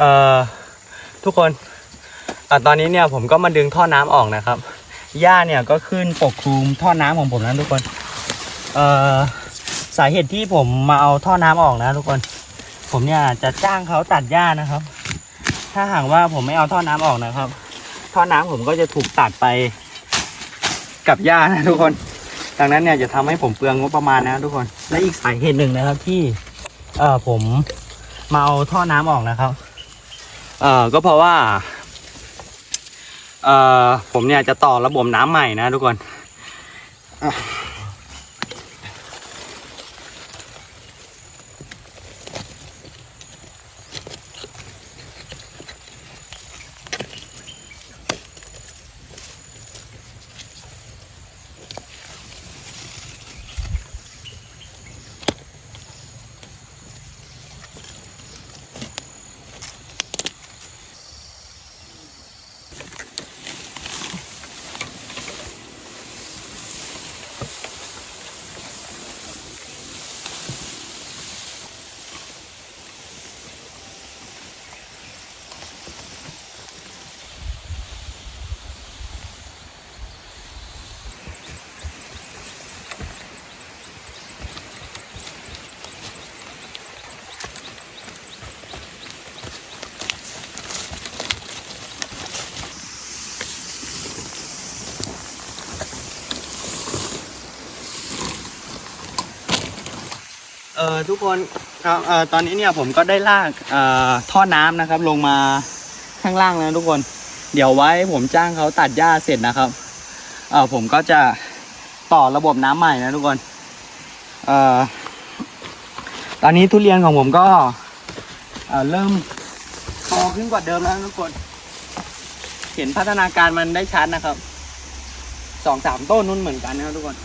เอ่อทุกคนอตอนนี้เนี่ยผมก็มาดึงท่อน้ำออกนะครับ หญ้าเนี่ยก็ขึ้นปกคลุมท่อน้ำของผมนะทุกคน เอ่อสาเหตุที่ผมมาเอาท่อน้ำออกนะทุกคน ผมเนี่ยจะจ้างเขาตัดหญ้านะครับ ถ้าหากว่าผมไม่เอาท่อน้ำออกนะครับ ท่อน้ำผมก็จะถูกตัดไปกับหญ้านะทุกคน ดังนั้นเนี่ยจะทำให้ผมเปลืองงบประมาณนะทุกคน และอีกสาเหตุหนึ่งนะครับที่ เอ่อผมมาเอาท่อน้ำออกนะครับ เอ่อก็เพราะว่าเอ่อผมเนี่ยจะต่อระบบน้ำใหม่นะทุกคน เอ่อทุกคนครับเอ่อตอนนี้เนี่ยผมก็ได้ลากเอ่อท่อน้ำนะครับ ลงมาข้างล่างแล้วทุกคน เดี๋ยวไว้ผมจ้างเขาตัดหญ้าเสร็จนะครับเอ่อผมก็จะต่อระบบน้ำใหม่นะทุกคนเอ่อตอนนี้ทุเรียนของผมก็เอ่อเริ่มโตขึ้นกว่าเดิมแล้วทุกคน เห็นพัฒนาการมันได้ชัดนะครับสองสามต้นนู่นเหมือนกันนะครับทุกคน